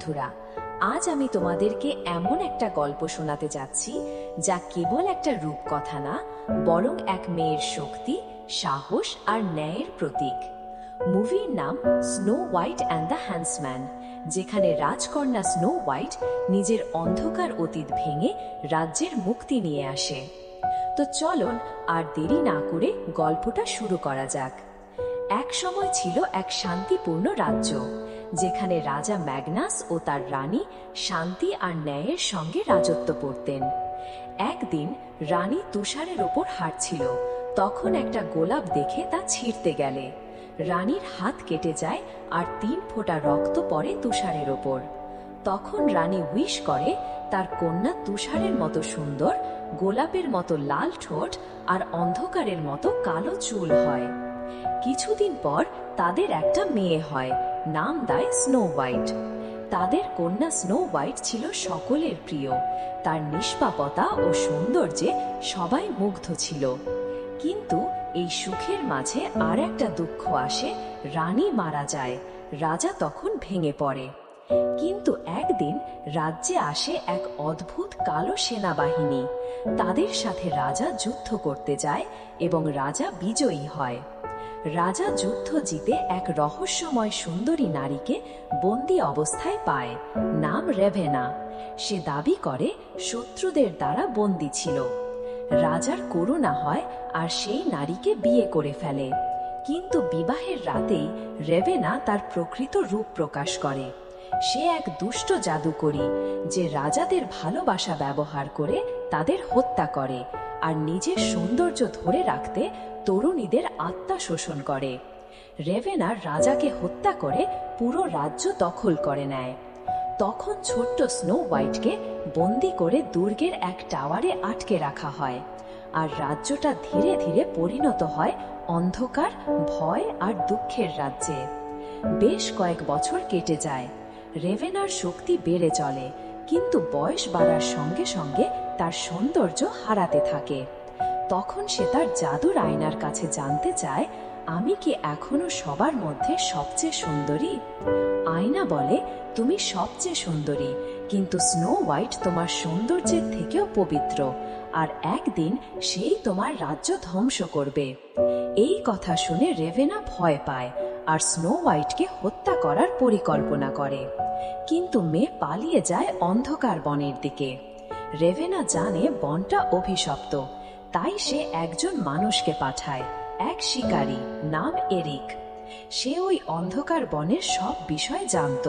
বন্ধুরা, আজ আমি তোমাদেরকে এমন একটা গল্প শোনাতে যাচ্ছি যা কেবল একটা রূপকথা না, বরং এক মেয়ের শক্তি, সাহস আর ন্যায়ের প্রতীক। মুভির নাম Snow White and the Huntsman, যেখানে রাজকন্যা স্নো হোয়াইট নিজের অন্ধকার অতীত ভেঙে রাজ্যের মুক্তি নিয়ে আসে। তো চলুন, আর দেরি না করে গল্পটা শুরু করা যাক। এক সময় ছিল এক শান্তিপূর্ণ রাজ্য। যেখানে রাজা ম্যাগনাস ও তার রানী শান্তি আর ন্যায়ের সঙ্গে রাজত্ব করতেন। একদিন রানী তুষারের ওপর হাঁটছিল। তখন একটা গোলাপ দেখে তা ছিঁড়তে গেলে। রানীর হাত কেটে যায় আর তিন ফোঁটা রক্ত পড়ে তুষারের ওপর। তখন রানী উইশ করে, তার কন্যা তুষারের মতো সুন্দর, গোলাপের মতো লাল ঠোঁট আর অন্ধকারের মতো কালো চুল হয়। কিছুদিন পর তাদের একটা মেয়ে হয়, নাম দেয় স্নো হোয়াইট তাদের কন্যা স্নো হোয়াইট ছিল সকলের প্রিয়। তার নিষ্পাপতা ও সৌন্দর্যে সবাই মুগ্ধ ছিল। কিন্তু এই সুখের মাঝে আর একটা দুঃখ আসে, রানী মারা যায়, রাজা তখন ভেঙে পড়ে। কিন্তু একদিন রাজ্যে আসে এক অদ্ভুত কালো সেনাবাহিনী। তাদের সাথে রাজা যুদ্ধ করতে যায় এবং রাজা বিজয়ী হয়। রাজা যুদ্ধ জিতে এক রহস্যময় সুন্দরী নারীকে বন্দি অবস্থায় পায়, নাম রেভেনা। সে দাবি করে, শত্রুদের দ্বারা বন্দি ছিল। রাজার করুণা হয় আর সেই নারীকে বিয়ে করে ফেলে। কিন্তু বিবাহের রাতেই রেভেনা তার প্রকৃত রূপ প্রকাশ করে। সে এক দুষ্ট জাদুকরী যে রাজাদের ভালোবাসা ব্যবহার করে তাদের হত্যা করে আর নিজের সৌন্দর্য ধরে রাখতে তরুণীদের আত্মা শোষণ করে। রেভেনার রাজাকে হত্যা করে পুরো রাজ্য দখল করে নেয়। তখন ছোট্ট স্নো হোয়াইটকে বন্দি করে দুর্গের এক টাওয়ারে আটকে রাখা হয় আর রাজ্যটা ধীরে ধীরে পরিণত হয় অন্ধকার, ভয় আর দুঃখের রাজ্যে। বেশ কয়েক বছর কেটে যায়। রেভেনার শক্তি বেড়ে চলে, কিন্তু বয়স বাড়ার সঙ্গে সঙ্গে তার সৌন্দর্য হারাতে থাকে। তখন সে তার জাদুর আয়নার কাছে জানতে চায়, আমি কি এখনও সবার মধ্যে সবচেয়ে সুন্দরী? আয়না বলে, তুমি সবচেয়ে সুন্দরী, কিন্তু স্নো হোয়াইট তোমার সৌন্দর্যের থেকেও পবিত্র, আর একদিন সেই তোমার রাজ্য ধ্বংস করবে। এই কথা শুনে রেভেনা ভয় পায় আর স্নো হোয়াইটকে হত্যা করার পরিকল্পনা করে। কিন্তু মেয়ে পালিয়ে যায় অন্ধকার বনের দিকে। রেভেনা জানে বনটা অভিশপ্ত, তাই সে একজন মানুষকে পাঠায়, এক শিকারী নাম এরিক। সে ওই অন্ধকার বনের সব বিষয় জানত।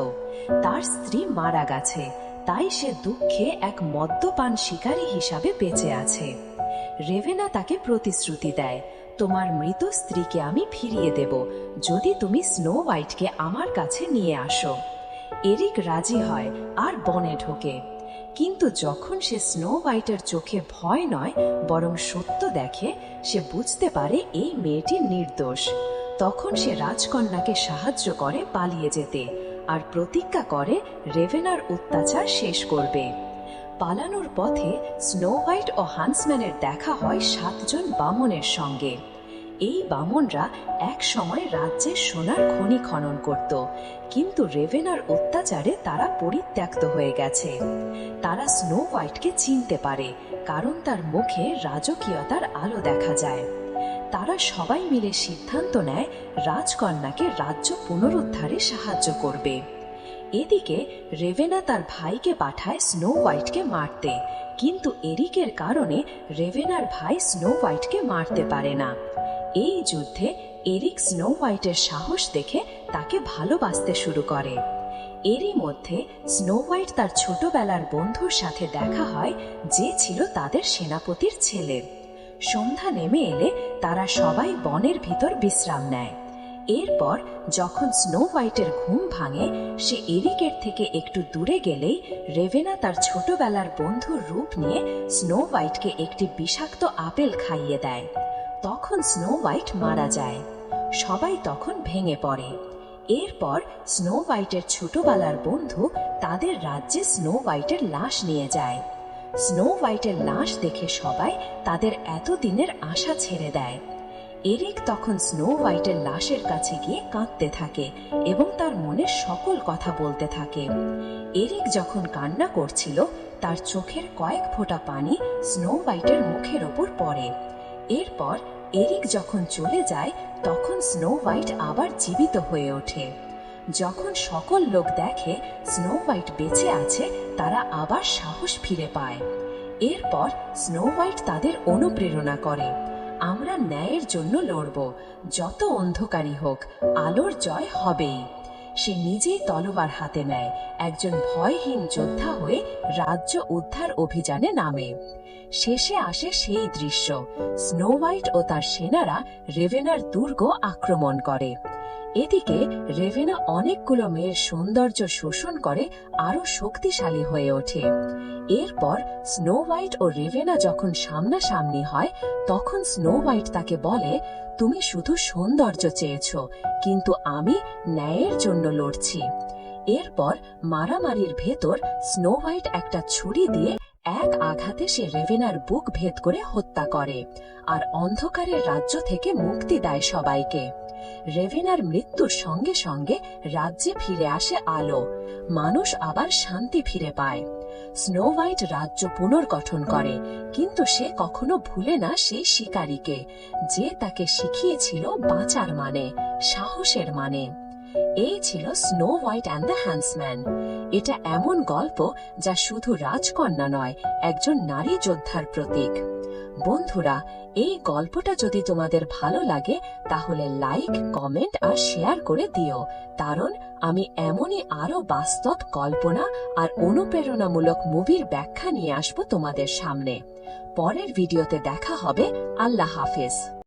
তার স্ত্রী মারা গেছে, তাই সে দুঃখে এক মদ্যপান শিকারী হিসাবে বেঁচে আছে। রেভেনা তাকে প্রতিশ্রুতি দেয় তোমার মৃত স্ত্রীকে আমি ফিরিয়ে দেব, যদি তুমি স্নো হোয়াইটকে আমার কাছে নিয়ে আসো। এরিক রাজি হয় আর বনে ঢোকে। কিন্তু যখন সে স্নো হোয়াইটের চোখে ভয় নয়, বরং সত্য দেখে, সে বুঝতে পারে এই মেয়েটি নির্দোষ। তখন সে রাজকন্যাকে সাহায্য করে পালিয়ে যেতে, আর প্রতিজ্ঞা করে রেভেনার অত্যাচার শেষ করবে। পালানোর পথে স্নো হোয়াইট ও হান্সম্যানের দেখা হয় সাতজন বামনের সঙ্গে। এই বামনরা এক সময় রাজ্যের সোনার খনি খনন করত, কিন্তু রেভেনার অত্যাচারে তারা পরিত্যক্ত হয়ে গেছে। তারা স্নো হোয়াইটকে চিনতে পারে, কারণ তার মুখে রাজকীয়তার আলো দেখা যায়। তারা সবাই মিলে সিদ্ধান্ত নেয় রাজকন্যাকে রাজ্য পুনরুদ্ধারে সাহায্য করবে। এদিকে রেভেনা তার ভাইকে পাঠায় স্নো হোয়াইটকে মারতে। কিন্তু এরিকের কারণে রেভেনার ভাই স্নো হোয়াইটকে মারতে পারে না। এই যুদ্ধে এরিক স্নো হোয়াইটের সাহস দেখে তাকে ভালোবাসতে শুরু করে। এরই মধ্যে স্নো হোয়াইট তার ছোটবেলার বন্ধুর সাথে দেখা হয়, যে ছিল তাদের সেনাপতির ছেলে। সন্ধ্যা নেমে এলে তারা সবাই বনের ভিতর বিশ্রাম নেয়। এরপর যখন স্নো হোয়াইটের ঘুম ভাঙে, সে এরিকের থেকে একটু দূরে গেলেই রেভেনা তার ছোটবেলার বন্ধুর রূপ নিয়ে স্নো হোয়াইটকে একটি বিষাক্ত আপেল খাইয়ে দেয়। তখন স্নো হোয়াইট মারা যায়। সবাই তখন ভেঙে পড়ে। এরপর স্নো হোয়াইটের ছোটবেলার বন্ধু তাদের রাজ্যে স্নো হোয়াইটের লাশ নিয়ে যায়। স্নো হোয়াইটের লাশ দেখে সবাই তাদের এতদিনের আশা ছেড়ে দেয়। এরিক তখন স্নো হোয়াইটের লাশের কাছে গিয়ে কাঁদতে থাকে এবং তার মনে সকল কথা বলতে থাকে। এরিক যখন কান্না করছিল, তার চোখের কয়েক ফোঁটা পানি স্নো হোয়াইটের মুখের ওপর পড়ে। এরপর এরিক যখন চলে যায়, তখন স্নো হোয়াইট আবার জীবিত হয়ে ওঠে। যখন সকল লোক দেখে স্নো হোয়াইট বেঁচে আছে, তারা আবার সাহস ফিরে পায়। এরপর স্নো হোয়াইট তাদের অনুপ্রেরণা করে। আমরা ন্যায়ের জন্য লড়ব। যত অন্ধকারই হোক, আলোর জয় হবেই। সে নিজেই তলোয়ার হাতে নেয়, একজন ভয়হীন যোদ্ধা হয়ে রাজ্য উদ্ধার অভিযানে নামে। শেষে আসে সেই দৃশ্য। স্নো হোয়াইট ও তার সেনারা রেভেনার দুর্গ আক্রমণ করে। এদিকে রেভেনা অনেকগুলো মেয়ের সৌন্দর্য শোষণ করে আরও শক্তিশালী হয়ে ওঠে। এরপর স্নো হোয়াইট ও রেভেনা যখন সামনাসামনি হয়, তখন স্নো হোয়াইট তাকে বলে, তুমি শুধু সৌন্দর্য চেয়েছ, কিন্তু আমি ন্যায়ের জন্য লড়ছি। এরপর মারামারির ভেতর স্নো হোয়াইট একটা ছুরি দিয়ে এক আঘাতে সে রেভেনার বুক ভেদ করে হত্যা করে, আর অন্ধকারের রাজ্য থেকে মুক্তি দেয় সবাইকে। রেভেনার মৃত্যুর সঙ্গে সঙ্গে রাজ্যে ফিরে আসে আলো। মানুষ আবার শান্তি ফিরে পায়। স্নো হোয়াইট রাজ্য পুনর্গঠন করে, কিন্তু সে কখনো ভুলে না সেই শিকারীকে, যে তাকে শিখিয়েছিল বাঁচার মানে সাহসের মানে। এই ছিল Snow White and the Huntsman. এটা এমন গল্প যা শুধু রাজকন্যা নয়, একজন নারী যোদ্ধার প্রতীক। বন্ধুরা, এই গল্পটা যদি তোমাদের ভালো লাগে, তাহলে লাইক কমেন্ট আর শেয়ার করে দিও। কারণ আমি এমনই আরও বাস্তব কল্পনা আর অনুপ্রেরণামূলক মুভির ব্যাখ্যা নিয়ে আসব তোমাদের সামনে। পরের ভিডিওতে দেখা হবে। আল্লাহ হাফেজ।